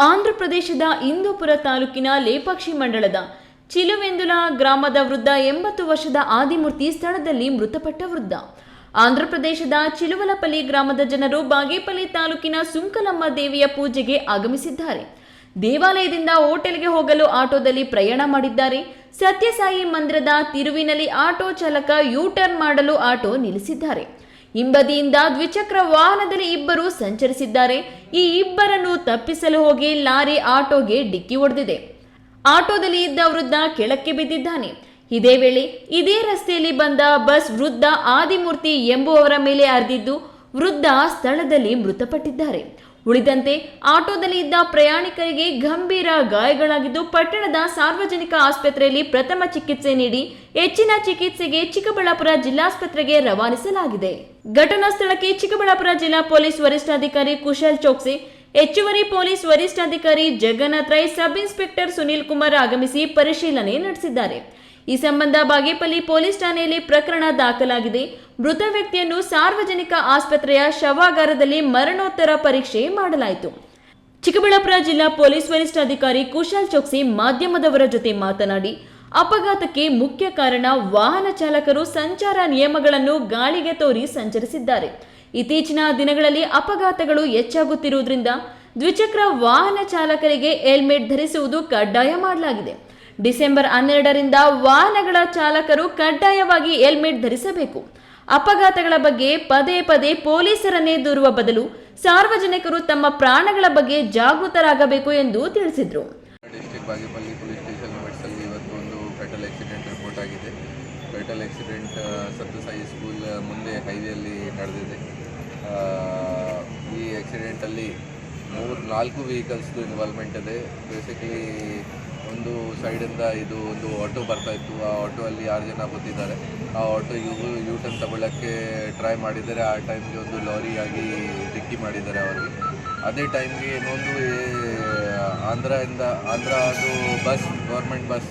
ಆಂಧ್ರಪ್ರದೇಶದ ಇಂದೂಪುರ ತಾಲೂಕಿನ ಲೇಪಾಕ್ಷಿ ಮಂಡಳದ ಚಿಲುವೆಂದುಲ ಗ್ರಾಮದ ವೃದ್ಧ ಎಂಬತ್ತು ವರ್ಷದ ಆದಿಮೂರ್ತಿ ಸ್ಥಳದಲ್ಲಿ ಮೃತಪಟ್ಟ ವೃದ್ಧ. ಆಂಧ್ರಪ್ರದೇಶದ ಚಿಲುವಲಪಲ್ಲಿ ಗ್ರಾಮದ ಜನರು ಬಾಗೇಪಲ್ಲಿ ತಾಲೂಕಿನ ಸುಂಕಲಮ್ಮ ದೇವಿಯ ಪೂಜೆಗೆ ಆಗಮಿಸಿದ್ದಾರೆ. ದೇವಾಲಯದಿಂದ ಹೋಟೆಲ್ಗೆ ಹೋಗಲು ಆಟೋದಲ್ಲಿ ಪ್ರಯಾಣ ಮಾಡಿದ್ದಾರೆ. ಸತ್ಯಸಾಯಿ ಮಂದಿರದ ತಿರುವಿನಲ್ಲಿ ಆಟೋ ಚಾಲಕ ಯೂ ಟರ್ನ್ ಮಾಡಲು ಆಟೋ ನಿಲ್ಲಿಸಿದ್ದಾರೆ. ಹಿಂಬದಿಯಿಂದ ದ್ವಿಚಕ್ರ ವಾಹನದಲ್ಲಿ ಇಬ್ಬರು ಸಂಚರಿಸಿದ್ದಾರೆ. ಈ ಇಬ್ಬರನ್ನು ತಪ್ಪಿಸಲು ಹೋಗಿ ಲಾರಿ ಆಟೋಗೆ ಡಿಕ್ಕಿ ಹೊಡೆದಿದೆ. ಆಟೋದಲ್ಲಿ ಇದ್ದ ವೃದ್ಧ ಕೆಳಕ್ಕೆ ಬಿದ್ದಿದ್ದಾನೆ. ಇದೇ ವೇಳೆ ಇದೇ ರಸ್ತೆಯಲ್ಲಿ ಬಂದ ಬಸ್ ವೃದ್ಧ ಆದಿಮೂರ್ತಿ ಎಂಬುವವರ ಮೇಲೆ ಹರಿದಿದ್ದು, ವೃದ್ಧ ಸ್ಥಳದಲ್ಲಿ ಮೃತಪಟ್ಟಿದ್ದಾರೆ. ಉಳಿದಂತೆ ಆಟೋದಲ್ಲಿ ಇದ್ದ ಪ್ರಯಾಣಿಕರಿಗೆ ಗಂಭೀರ ಗಾಯಗಳಾಗಿದ್ದು ಪಟ್ಟಣದ ಸಾರ್ವಜನಿಕ ಆಸ್ಪತ್ರೆಯಲ್ಲಿ ಪ್ರಥಮ ಚಿಕಿತ್ಸೆ ನೀಡಿ ಹೆಚ್ಚಿನ ಚಿಕಿತ್ಸೆಗೆ ಚಿಕ್ಕಬಳ್ಳಾಪುರ ಜಿಲ್ಲಾಸ್ಪತ್ರೆಗೆ ರವಾನಿಸಲಾಗಿದೆ. ಘಟನಾ ಸ್ಥಳಕ್ಕೆ ಚಿಕ್ಕಬಳ್ಳಾಪುರ ಜಿಲ್ಲಾ ಪೊಲೀಸ್ ವರಿಷ್ಠಾಧಿಕಾರಿ ಕುಶಲ್ ಚೋಕ್ಸಿ, ಹೆಚ್ಚುವರಿ ಪೊಲೀಸ್ ವರಿಷ್ಠಾಧಿಕಾರಿ ಜಗನ್ನಾಥ್ ರೈ, ಸಬ್ ಇನ್ಸ್ಪೆಕ್ಟರ್ ಸುನೀಲ್ ಕುಮಾರ್ ಆಗಮಿಸಿ ಪರಿಶೀಲನೆ ನಡೆಸಿದ್ದಾರೆ. ಈ ಸಂಬಂಧ ಬಾಗೇಪಲ್ಲಿ ಪೊಲೀಸ್ ಠಾಣೆಯಲ್ಲಿ ಪ್ರಕರಣ ದಾಖಲಾಗಿದೆ. ಮೃತ ವ್ಯಕ್ತಿಯನ್ನು ಸಾರ್ವಜನಿಕ ಆಸ್ಪತ್ರೆಯ ಶವಾಗಾರದಲ್ಲಿ ಮರಣೋತ್ತರ ಪರೀಕ್ಷೆ ಮಾಡಲಾಯಿತು. ಚಿಕ್ಕಬಳ್ಳಾಪುರ ಜಿಲ್ಲಾ ಪೊಲೀಸ್ ವರಿಷ್ಠಾಧಿಕಾರಿ ಕುಶಾಲ್ ಚೋಕ್ಸಿ ಮಾಧ್ಯಮದವರ ಜೊತೆ ಮಾತನಾಡಿ, ಅಪಘಾತಕ್ಕೆ ಮುಖ್ಯ ಕಾರಣ ವಾಹನ ಚಾಲಕರು ಸಂಚಾರ ನಿಯಮಗಳನ್ನು ಗಾಳಿಗೆ ತೋರಿ ಸಂಚರಿಸಿದ್ದಾರೆ. ಇತ್ತೀಚಿನ ದಿನಗಳಲ್ಲಿ ಅಪಘಾತಗಳು ಹೆಚ್ಚಾಗುತ್ತಿರುವುದರಿಂದ ದ್ವಿಚಕ್ರ ವಾಹನ ಚಾಲಕರಿಗೆ ಹೆಲ್ಮೆಟ್ ಧರಿಸುವುದು ಕಡ್ಡಾಯ ಮಾಡಲಾಗಿದೆ. ಡಿಸೆಂಬರ್ ಹನ್ನೆರಡರಿಂದ ವಾಹನಗಳ ಚಾಲಕರು ಕಡ್ಡಾಯವಾಗಿ ಹೆಲ್ಮೆಟ್ ಧರಿಸಬೇಕು. ಅಪಘಾತಗಳ ಬಗ್ಗೆ ಪದೇ ಪದೇ ಪೊಲೀಸರನ್ನೇ ದೂರುವ ಬದಲು ಸಾರ್ವಜನಿಕರು ತಮ್ಮ ಪ್ರಾಣಗಳ ಬಗ್ಗೆ ಜಾಗೃತರಾಗಬೇಕು ಎಂದು ತಿಳಿಸಿದರು. ಫೆಟಲ್ ಆಕ್ಸಿಡೆಂಟ್ ಸತ್ಯಸಾಯಿ ಸ್ಕೂಲ್ ಮುಂದೆ ಹೈವೇಯಲ್ಲಿ ನಡೆದಿದೆ. ಈ ಆಕ್ಸಿಡೆಂಟಲ್ಲಿ ಮೂರು ನಾಲ್ಕು ವೆಹಿಕಲ್ಸ್ದು ಇನ್ವಾಲ್ವ್ಮೆಂಟ್ ಇದೆ. ಬೇಸಿಕಲಿ ಸೈಡಿಂದ ಇದು ಒಂದು ಆಟೋ ಬರ್ತಾ ಇತ್ತು. ಆ ಆಟೋ ಅಲ್ಲಿ ಆರು ಜನ ಕೂತಿದ್ದಾರೆ. ಆ ಆಟೋ ಯು ಯೂ ಟರ್ನ್ ತಗೊಳ್ಳೋಕ್ಕೆ ಟ್ರೈ ಮಾಡಿದ್ದಾರೆ ಆ ಟೈಮ್ಗೆ ಒಂದು ಲಾರಿ ಆಗಿ ಡಿಕ್ಕಿ ಮಾಡಿದ್ದಾರೆ ಅವರಿಗೆ ಅದೇ ಟೈಮ್ಗೆ ಇನ್ನೊಂದು ಆಂಧ್ರದಿಂದ, ಆಂಧ್ರ ಅದು ಬಸ್ ಗೌರ್ಮೆಂಟ್ ಬಸ್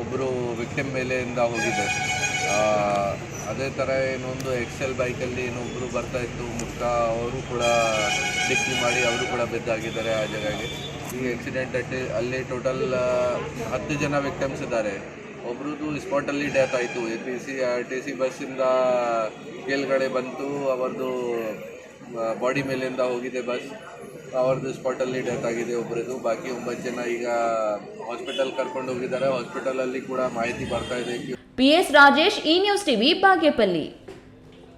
ಒಬ್ಬರು ವಿಕ್ಟಿಮ್ ಮೇಲೆಯಿಂದ ಹೋಗಿದೆ ಅದೇ ಥರ ಇನ್ನೊಂದು ಎಕ್ಸೆಲ್ ಬೈಕಲ್ಲಿ ಇನ್ನೊಬ್ಬರು ಬರ್ತಾ ಇತ್ತು. ಮುಕ್ತ ಅವರು ಕೂಡ ಡಿಕ್ಕಿ ಮಾಡಿ ಅವರು ಕೂಡ ಬಿದ್ದಾಗಿದ್ದಾರೆ ಆ ಜಾಗಕ್ಕೆ. ಈ ಆಕ್ಸಿಡೆಂಟ್ ಅಟ್ಟಿ ಅಲ್ಲಿ ಟೋಟಲ್ ಹತ್ತು ಜನ ವಿಕ್ಟಮ್ಸ್ ಇದ್ದಾರೆ. ಒಬ್ರದ್ದು ಸ್ಪಾಟಲ್ಲಿ ಡೆತ್ ಆಯಿತು. A P S R T C ಬಸ್ಸಿಂದ ಮೇಲ್ಗಡೆ ಬಂತು. ಅವರದು ಬಾಡಿ ಮೇಲಿಂದ ಹೋಗಿದೆ ಬಸ್ ಅವ್ರದ್ದು ಸ್ಪಾಟಲ್ಲಿ ಡೆತ್ ಆಗಿದೆ ಒಬ್ಬರದ್ದು ಬಾಕಿ ಒಂಬತ್ತು ಜನ ಈಗ ಹಾಸ್ಪಿಟಲ್ ಕರ್ಕೊಂಡು ಹೋಗಿದ್ದಾರೆ. ಹಾಸ್ಪಿಟಲಲ್ಲಿ ಕೂಡ ಮಾಹಿತಿ ಬರ್ತಾ ಇದೆ. ಪಿಎಸ್ ರಾಜೇಶ್, ಈ ನ್ಯೂಸ್ ಟಿವಿ ಬಾಗೇಪಲ್ಲಿ.